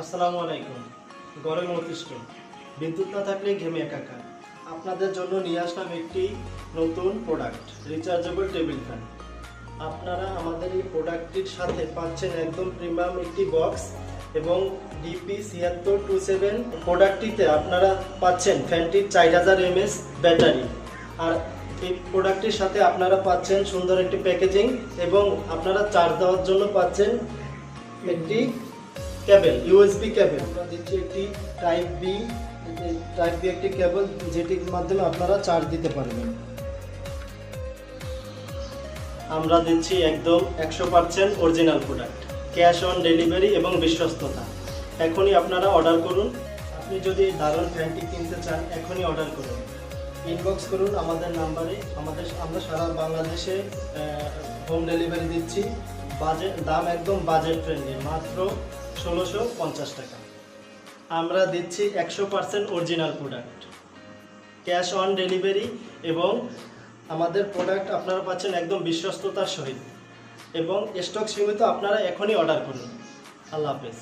আসসালামু আলাইকুম। গরম অতিষ্ঠ। বিদ্যুৎ না থাকলে ঘেমে একাকার। আপনাদের জন্য নিয়ে আসলাম একটি নতুন প্রোডাক্ট রিচার্জেবল টেবিল ফ্যান আপনারা আমাদের এই প্রোডাক্টটির সাথে পাচ্ছেন একদম প্রিমিয়াম একটি বক্স এবং ডিপি ছিয়াত্তর টু সেভেন প্রোডাক্টটিতে আপনারা পাচ্ছেন ফ্যানটির চার হাজার এমএস ব্যাটারি আর এই প্রোডাক্টটির সাথে আপনারা পাচ্ছেন সুন্দর একটি প্যাকেজিং এবং আপনারা চার্জ দেওয়ার জন্য পাচ্ছেন একটি কেবল ইউএসবি কেবল আমরা দিচ্ছি একটি টাইপ বি টাইপ বি একটি কেবল যেটির মাধ্যমে আপনারা চার্জ দিতে পারবেন। আমরা দিচ্ছি একদম একশো percent original product cash on delivery এবং বিশ্বস্ততা। এখনই আপনারা অর্ডার করুন। আপনি যদি দারুণ ফ্যানটি কিনতে চান এখনই অর্ডার করুন। ইনবক্স করুন আমাদের নাম্বারে আমাদের আমরা সারা বাংলাদেশে হোম ডেলিভারি দিচ্ছি। বাজেট দাম একদম বাজেট ফ্রেন্ডলি মাত্র ষোলোশো পঞ্চাশ টাকা। আমরা দিচ্ছি একশো percent original product cash on delivery এবং আমাদের প্রোডাক্ট আপনারা পাচ্ছেন একদম বিশ্বস্ততার সহিত। এবং স্টক সীমিত আপনারা এখনই অর্ডার করুন। আল্লাহ হাফেজ।